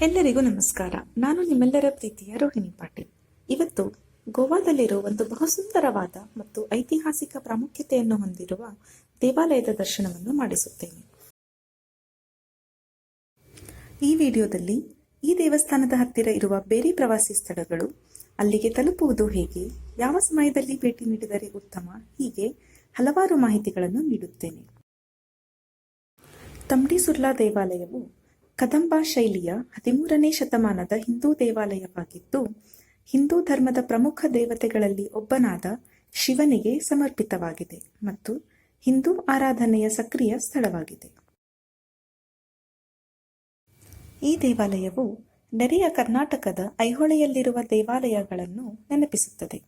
ಎಲ್ಲರಿಗೂ ನಮಸ್ಕಾರ. ನಾನು ನಿಮ್ಮೆಲ್ಲರ ಪ್ರೀತಿಯ ರೋಹಿಣಿ ಪಾಟೀಲ್. ಇವತ್ತು ಗೋವಾದಲ್ಲಿರುವ ಒಂದು ಬಹುಸುಂದರವಾದ ಮತ್ತು ಐತಿಹಾಸಿಕ ಪ್ರಾಮುಖ್ಯತೆಯನ್ನು ಹೊಂದಿರುವ ದೇವಾಲಯದ ದರ್ಶನವನ್ನು ಮಾಡಿಸುತ್ತೇನೆ. ಈ ವಿಡಿಯೋದಲ್ಲಿ ಈ ದೇವಸ್ಥಾನದ ಹತ್ತಿರ ಇರುವ ಬೇರೆ ಪ್ರವಾಸಿ ಸ್ಥಳಗಳು, ಅಲ್ಲಿಗೆ ತಲುಪುವುದು ಹೇಗೆ, ಯಾವ ಸಮಯದಲ್ಲಿ ಭೇಟಿ ನೀಡಿದರೆ ಉತ್ತಮ, ಹೀಗೆ ಹಲವಾರು ಮಾಹಿತಿಗಳನ್ನು ನೀಡುತ್ತೇನೆ. ತಂಬ್ಡಿಸುರ್ಲಾ ದೇವಾಲಯವು ಕದಂಬ ಶೈಲಿಯ ಹದಿಮೂರನೇ ಶತಮಾನದ ಹಿಂದೂ ದೇವಾಲಯವಾಗಿದ್ದು, ಹಿಂದೂ ಧರ್ಮದ ಪ್ರಮುಖ ದೇವತೆಗಳಲ್ಲಿ ಒಬ್ಬನಾದ ಶಿವನಿಗೆ ಸಮರ್ಪಿತವಾಗಿದೆ ಮತ್ತು ಹಿಂದೂ ಆರಾಧನೆಯ ಸಕ್ರಿಯ ಸ್ಥಳವಾಗಿದೆ. ಈ ದೇವಾಲಯವು ನೆರೆಯ ಕರ್ನಾಟಕದ ಐಹೊಳೆಯಲ್ಲಿರುವ ದೇವಾಲಯಗಳನ್ನು ನೆನಪಿಸುತ್ತದೆ.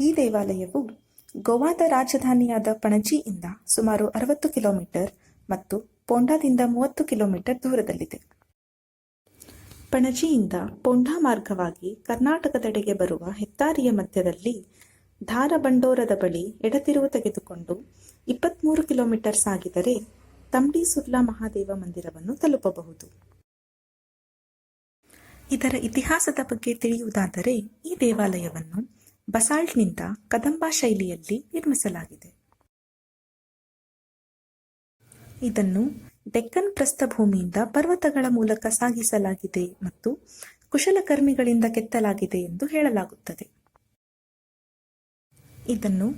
ಈ ದೇವಾಲಯವು ಗೋವಾದ ರಾಜಧಾನಿಯಾದ ಪಣಜಿಯಿಂದ ಸುಮಾರು ಅರವತ್ತು ಕಿಲೋಮೀಟರ್ ಮತ್ತು ಪೋಂಡಾದಿಂದ ಮೂವತ್ತು ಕಿಲೋಮೀಟರ್ ದೂರದಲ್ಲಿದೆ. ಪಣಜಿಯಿಂದ ಪೋಂಡಾ ಮಾರ್ಗವಾಗಿ ಕರ್ನಾಟಕದೆಡೆಗೆ ಬರುವ ಹೆದ್ದಾರಿಯ ಮಧ್ಯದಲ್ಲಿ ಧಾರಬಂಡೋರದ ಬಳಿ ಎಡತಿರುವು ತೆಗೆದುಕೊಂಡು ಇಪ್ಪತ್ತ್ಮೂರು ಕಿಲೋಮೀಟರ್ ಸಾಗಿದರೆ ತಂಬಿ ಸುರ್ಲಾ ಮಹಾದೇವ ಮಂದಿರವನ್ನು ತಲುಪಬಹುದು. ಇದರ ಇತಿಹಾಸದ ಬಗ್ಗೆ ತಿಳಿಯುವುದಾದರೆ ಈ ದೇವಾಲಯವನ್ನು ಬಸಾಲ್ಟ್ನಿಂದ ಕದಂಬ ಶೈಲಿಯಲ್ಲಿ ನಿರ್ಮಿಸಲಾಗಿದೆ. ಇದನ್ನು ಡೆಕ್ಕನ್ ಪ್ರಸ್ಥಭೂಮಿಯಿಂದ ಪರ್ವತಗಳ ಮೂಲಕ ಸಾಗಿಸಲಾಗಿದೆ ಮತ್ತು ಕುಶಲಕರ್ಮಿಗಳಿಂದ ಕೆತ್ತಲಾಗಿದೆ ಎಂದು ಹೇಳಲಾಗುತ್ತದೆ. ಇದನ್ನು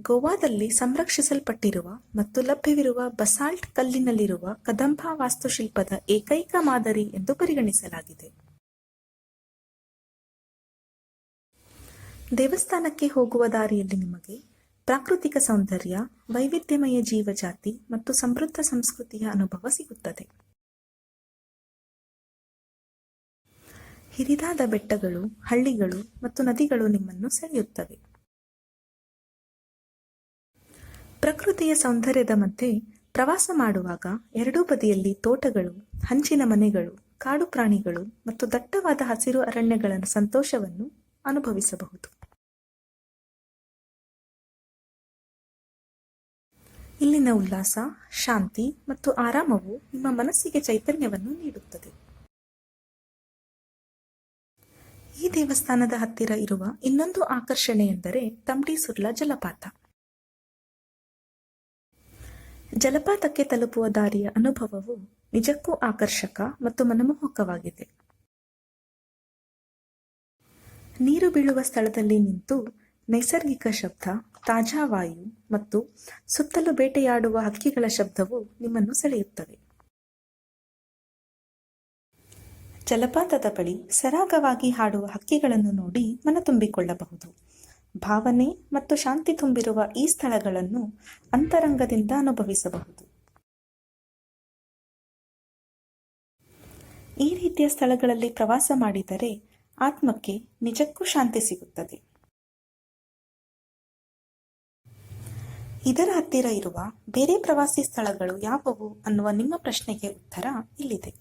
ಗೋವಾದಲ್ಲಿ ಸಂರಕ್ಷಿಸಲ್ಪಟ್ಟಿರುವ ಮತ್ತು ಲಭ್ಯವಿರುವ ಬಸಾಲ್ಟ್ ಕಲ್ಲಿನಲ್ಲಿರುವ ಕದಂಬ ವಾಸ್ತುಶಿಲ್ಪದ ಏಕೈಕ ಮಾದರಿ ಎಂದು ಪರಿಗಣಿಸಲಾಗಿದೆ. ದೇವಸ್ಥಾನಕ್ಕೆ ಹೋಗುವ ದಾರಿಯಲ್ಲಿ ನಿಮಗೆ ಪ್ರಾಕೃತಿಕ ಸೌಂದರ್ಯ, ವೈವಿಧ್ಯಮಯ ಜೀವಜಾತಿ ಮತ್ತು ಸಮೃದ್ಧ ಸಂಸ್ಕೃತಿಯ ಅನುಭವ ಸಿಗುತ್ತದೆ. ಹಿರಿದಾದ ಬೆಟ್ಟಗಳು, ಹಳ್ಳಿಗಳು ಮತ್ತು ನದಿಗಳು ನಿಮ್ಮನ್ನು ಸೆಳೆಯುತ್ತವೆ. ಪ್ರಕೃತಿಯ ಸೌಂದರ್ಯದ ಮಧ್ಯೆ ಪ್ರವಾಸ ಮಾಡುವಾಗ ಎರಡೂ ಬದಿಯಲ್ಲಿ ತೋಟಗಳು, ಹಂಚಿನ ಮನೆಗಳು, ಕಾಡು ಪ್ರಾಣಿಗಳು ಮತ್ತು ದಟ್ಟವಾದ ಹಸಿರು ಅರಣ್ಯಗಳ ಸಂತೋಷವನ್ನು ಅನುಭವಿಸಬಹುದು. ಇಲ್ಲಿನ ಉಲ್ಲಾಸ, ಶಾಂತಿ ಮತ್ತು ಆರಾಮವು ನಿಮ್ಮ ಮನಸ್ಸಿಗೆ ಚೈತನ್ಯವನ್ನು ನೀಡುತ್ತದೆ. ಈ ದೇವಸ್ಥಾನದ ಹತ್ತಿರ ಇರುವ ಇನ್ನೊಂದು ಆಕರ್ಷಣೆ ಎಂದರೆ ತಂಬಡಿ ಸುರ್ಲಾ ಜಲಪಾತ. ಜಲಪಾತಕ್ಕೆ ತಲುಪುವ ದಾರಿಯ ಅನುಭವವು ನಿಜಕ್ಕೂ ಆಕರ್ಷಕ ಮತ್ತು ಮನಮೋಹಕವಾಗಿದೆ. ನೀರು ಬೀಳುವ ಸ್ಥಳದಲ್ಲಿ ನಿಂತು ನೈಸರ್ಗಿಕ ಶಬ್ದ, ತಾಜಾ ವಾಯು ಮತ್ತು ಸುತ್ತಲೂ ಬೇಟೆಯಾಡುವ ಹಕ್ಕಿಗಳ ಶಬ್ದವು ನಿಮ್ಮನ್ನು ಸೆಳೆಯುತ್ತವೆ ಜಲಪಾತದ ಬಳಿ ಸರಾಗವಾಗಿ ಹಾಡುವ ಹಕ್ಕಿಗಳನ್ನು ನೋಡಿ ಮನ ತುಂಬಿಕೊಳ್ಳಬಹುದು. ಭಾವನೆ ಮತ್ತು ಶಾಂತಿ ತುಂಬಿರುವ ಈ ಸ್ಥಳಗಳನ್ನು ಅಂತರಂಗದಿಂದ ಅನುಭವಿಸಬಹುದು. ಈ ರೀತಿಯ ಸ್ಥಳಗಳಲ್ಲಿ ಪ್ರವಾಸ ಮಾಡಿದರೆ ಆತ್ಮಕ್ಕೆ ನಿಜಕ್ಕೂ ಶಾಂತಿ ಸಿಗುತ್ತದೆ. ಇದರ ಹತ್ತಿರ ಇರುವ ಬೇರೆ ಪ್ರವಾಸಿ ಸ್ಥಳಗಳು ಯಾವುವು ಅನ್ನುವ ನಿಮ್ಮ ಪ್ರಶ್ನೆಗೆ ಉತ್ತರ ಇಲ್ಲಿದೆ.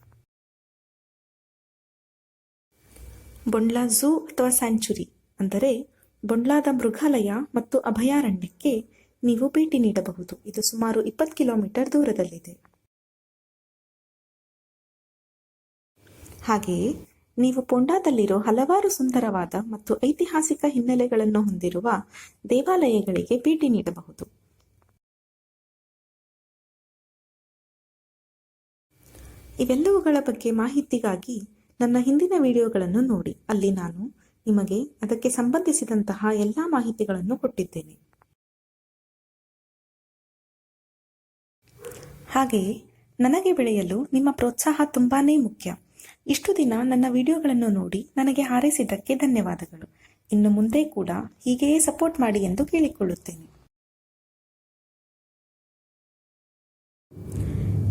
ಬೊಂಡ್ಲಾ ಝೂ ಅಥವಾ ಸ್ಯಾಂಚುರಿ ಅಂದರೆ ಬೊಂಡ್ಲಾದ ಮೃಗಾಲಯ ಮತ್ತು ಅಭಯಾರಣ್ಯಕ್ಕೆ ನೀವು ಭೇಟಿ ನೀಡಬಹುದು. ಇದು ಸುಮಾರು ಇಪ್ಪತ್ತು ಕಿಲೋಮೀಟರ್ ದೂರದಲ್ಲಿದೆ. ಹಾಗೆಯೇ ನೀವು ಪೊಂಡಾದಲ್ಲಿರೋ ಹಲವಾರು ಸುಂದರವಾದ ಮತ್ತು ಐತಿಹಾಸಿಕ ಹಿನ್ನೆಲೆಗಳನ್ನು ಹೊಂದಿರುವ ದೇವಾಲಯಗಳಿಗೆ ಭೇಟಿ ನೀಡಬಹುದು. ಇವೆಲ್ಲವುಗಳ ಬಗ್ಗೆ ಮಾಹಿತಿಗಾಗಿ ನನ್ನ ಹಿಂದಿನ ವಿಡಿಯೋಗಳನ್ನು ನೋಡಿ. ಅಲ್ಲಿ ನಾನು ನಿಮಗೆ ಅದಕ್ಕೆ ಸಂಬಂಧಿಸಿದಂತಹ ಎಲ್ಲ ಮಾಹಿತಿಗಳನ್ನು ಕೊಟ್ಟಿದ್ದೇನೆ. ಹಾಗೆಯೇ ನನಗೆ ಬೆಳೆಯಲು ನಿಮ್ಮ ಪ್ರೋತ್ಸಾಹ ತುಂಬಾನೇ ಮುಖ್ಯ. ಇಷ್ಟು ದಿನ ನನ್ನ ವಿಡಿಯೋಗಳನ್ನು ನೋಡಿ ನನಗೆ ಹಾರೈಸಿದ್ದಕ್ಕೆ ಧನ್ಯವಾದಗಳು. ಇನ್ನು ಮುಂದೆ ಕೂಡ ಹೀಗೆಯೇ ಸಪೋರ್ಟ್ ಮಾಡಿ ಎಂದು ಕೇಳಿಕೊಳ್ಳುತ್ತೇನೆ.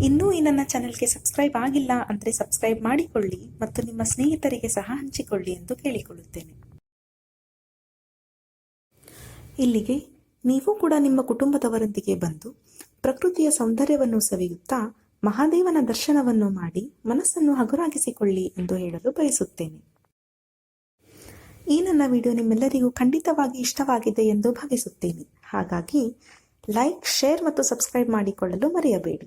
ಇನ್ನೂ ಈ ನನ್ನ ಚಾನೆಲ್ಗೆ ಸಬ್ಸ್ಕ್ರೈಬ್ ಆಗಿಲ್ಲ ಅಂದರೆ ಸಬ್ಸ್ಕ್ರೈಬ್ ಮಾಡಿಕೊಳ್ಳಿ ಮತ್ತು ನಿಮ್ಮ ಸ್ನೇಹಿತರಿಗೆ ಸಹ ಹಂಚಿಕೊಳ್ಳಿ ಎಂದು ಕೇಳಿಕೊಳ್ಳುತ್ತೇನೆ. ಇಲ್ಲಿಗೆ ನೀವು ಕೂಡ ನಿಮ್ಮ ಕುಟುಂಬದವರೊಂದಿಗೆ ಬಂದು ಪ್ರಕೃತಿಯ ಸೌಂದರ್ಯವನ್ನು ಸವಿಯುತ್ತಾ ಮಹಾದೇವನ ದರ್ಶನವನ್ನು ಮಾಡಿ ಮನಸ್ಸನ್ನು ಹಗುರಾಗಿಸಿಕೊಳ್ಳಿ ಎಂದು ಹೇಳಲು ಬಯಸುತ್ತೇನೆ. ಈ ನನ್ನ ವಿಡಿಯೋ ನಿಮ್ಮೆಲ್ಲರಿಗೂ ಖಂಡಿತವಾಗಿ ಇಷ್ಟವಾಗಿದೆ ಎಂದು ಭಾವಿಸುತ್ತೇನೆ. ಹಾಗಾಗಿ ಲೈಕ್, ಶೇರ್ ಮತ್ತು ಸಬ್ಸ್ಕ್ರೈಬ್ ಮಾಡಿಕೊಳ್ಳಲು ಮರೆಯಬೇಡಿ.